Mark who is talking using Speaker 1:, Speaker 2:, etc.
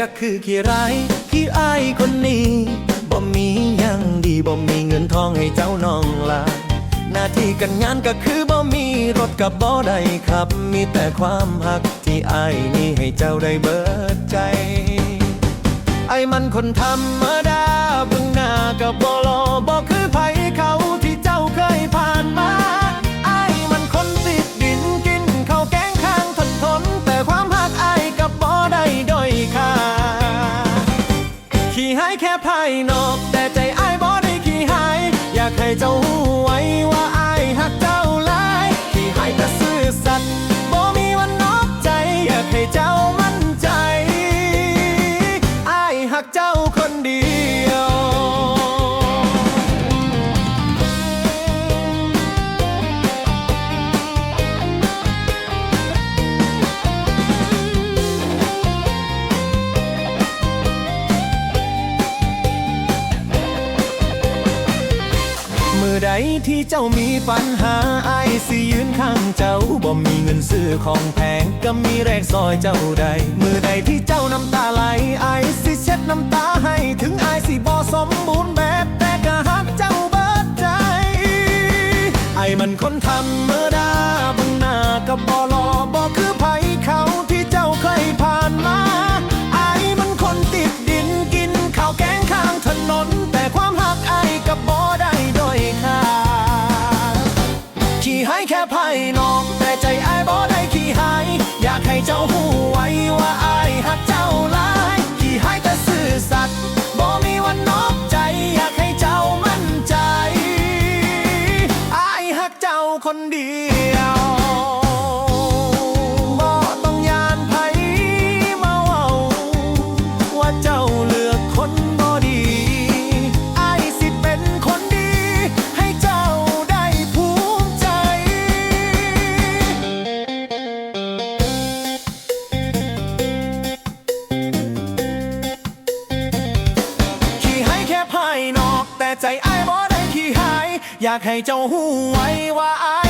Speaker 1: ก็คือขี้ร้ายขี้อายคนนี้บ่มียังดีบ่มีเงินทองให้เจ้าน้องลาหน้าที่กันงานก็คือบ่มีรถกับบ่ได้ขับ มีแต่ความหักที่อายนี่ให้เจ้าได้เบิดใจ ไอ้มันคนธรรมดาเบึงหน้ากับบ่รอบ่ แค่ภายนอก แต่ใจไอ้ายบ่ได้ขี้หาย อยากให้เจ้าหูไว้ว่าไอ้ายหักเจ้าหลายขี้หายแต่ซื่อสัตย์บ่มีวันนอกใจ อยากให้เจ้ามั่นใจไอ้ายหักเจ้าคนดี อใดที่เจ้ามีปัญหาไอายสิยืนข้างเจ้าบ่มีเงินซื้อของแพงก็มีแรงซอยเจ้าใด มือใดที่เจ้าน้ำตาไหลไอายสิเช็ดน้ำตาให้ถึงไอายสิบ่สมบูรณ์แบบแต่ก็หักเจ้าเบิดใจ ไอ้มันคนธรรมดาบังหน้ากับบ่รอบ่คือไผ เจ้าหูไว้ว่าไอ้ายหักเจ้าหลายขี้หายแต่ซื่อสัตย์บ่มีวันนอกใจ อยากให้เจ้ามั่นใจไอ้ายหักเจ้าคนเดียว ใจไอ้บ่ได้ขี้หาย อยากให้เจ้าหูไว้ว่า